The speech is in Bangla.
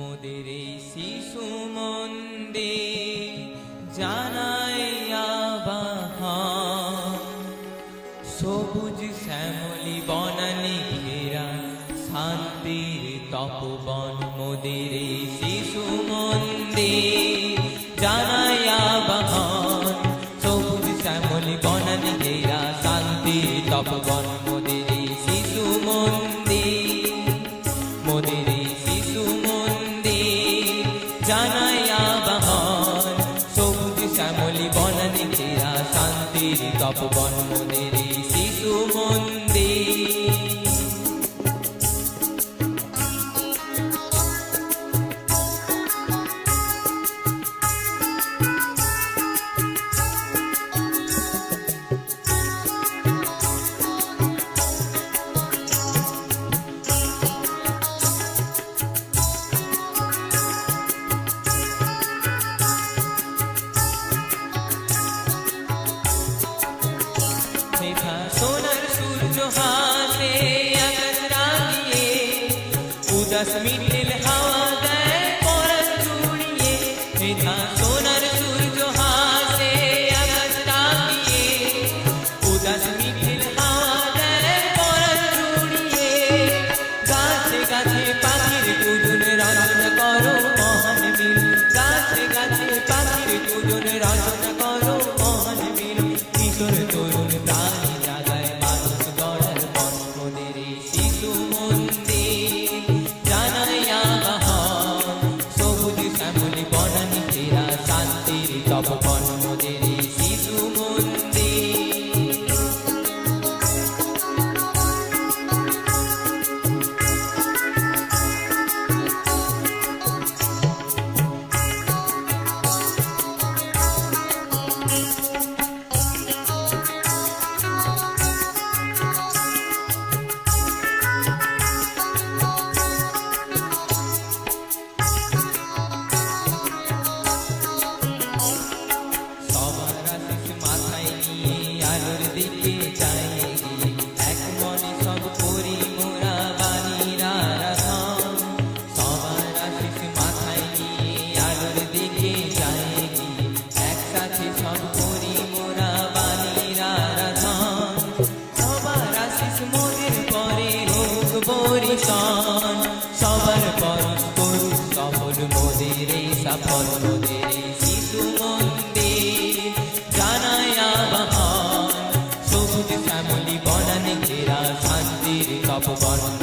মোদের এই শিশু মন্দে জানাই সবুজ শ্যামলি বনানি ঘেরা শান্তির তপবন মোদের এই শিশু মন্দে জানাই জানাই আবাহন সবুজ শ্যামলি বনানি ঘেরা শান্তির তপবন এই শিশু মন্দির সোনার সূর্য হাসে আকাশ রাঙিয়ে উদাস মিটিল হাওয়া দেয় পরাণ জুড়িয়ে মেঘা সোনার সূর্য হাসে আকাশ রাঙিয়ে উদাস মিটিল হাওয়া দেয় পরাণ জুড়িয়ে গাছে গাছে দিকে এক মনে সব করি মোরা বাণীরা। সবার আশিস মাথায় নিয়ে আলোর দিকে যাই। একসাথে সব করি মোরা বাণীরা। সবার আশিস মোদের পরে হোক বরিশান সবার পরশ করুক সফল মোদের সফল মোদের শিশু মন্দির তপবন